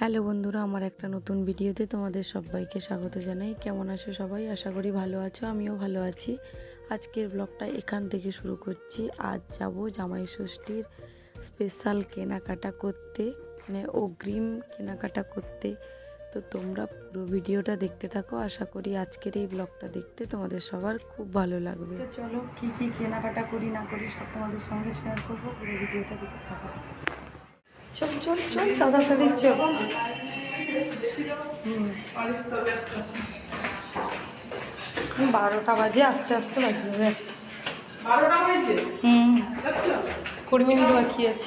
Hello বন্ধুরা, আমার একটা নতুন ভিডিওতে তোমাদের সবাইকে স্বাগত জানাই। কেমন আছো সবাই? আশা করি ভালো আছো, আমিও ভালো আছি। আজকের ব্লগটা এখান থেকে শুরু করছি। আজ যাব জামাই ষষ্ঠীর স্পেশাল কেনাকাটা করতে মানে অগ্রিম কেনাকাটা করতে। তো তোমরা পুরো ভিডিওটা দেখতে থাকো। আশা করি আজকের এই ব্লগটা দেখতে তোমাদের সবার খুব ভালো লাগবে। চলো কী কী কেনাকাটা করি না করি সব তোমাদের সঙ্গে শেয়ার করব, পুরো ভিডিওটা দেখতে থাকো। চল চল চল তাড়াতাড়ি চল। হুম। বারোটা বাজে আস্তে আস্তে বাজে যাবে হুম। কুড়ি মিনিট বাকি আছে।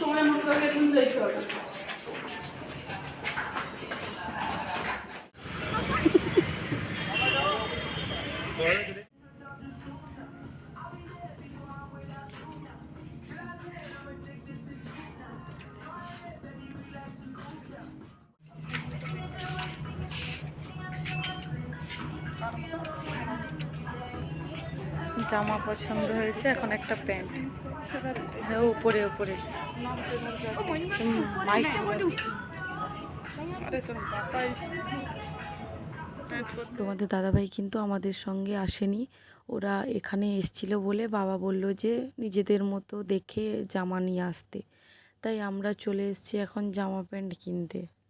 জামা পছন্দ হয়েছে এখন একটা প্যান্ট। হ্যাঁ উপরে উপরে। তোমাদের দাদাভাই কিন্তু আমাদের সঙ্গে আসেনি। ওরা এখানে এসছিল বলে বাবা বলল যে নিজেদের মতো দেখে জামা নিয়ে আসতে। তাই আমরা চলে এসেছি এখন জামা প্যান্ট কিনতে।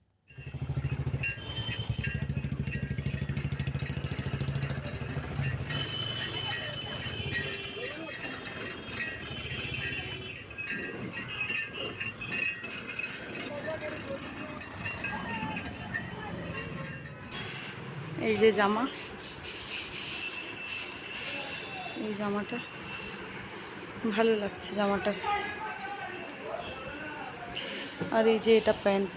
এই যে জামা। এই জামাটা। ভালো লাগছে জামাটা। আর এই যে এটা প্যান্ট।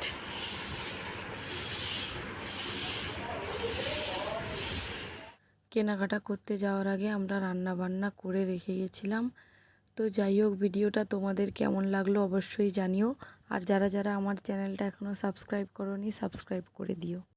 কেনাকাটা করতে যাওয়ার আগে আমরা রান্না বান্না করে রেখে গেছিলাম। তো যাই হোক, ভিডিওটা তোমাদের কেমন লাগল অবশ্যই জানিও। আর যারা যারা আমার চ্যানেলটা এখনও সাবস্ক্রাইব করোনি, সাবস্ক্রাইব করে দিও।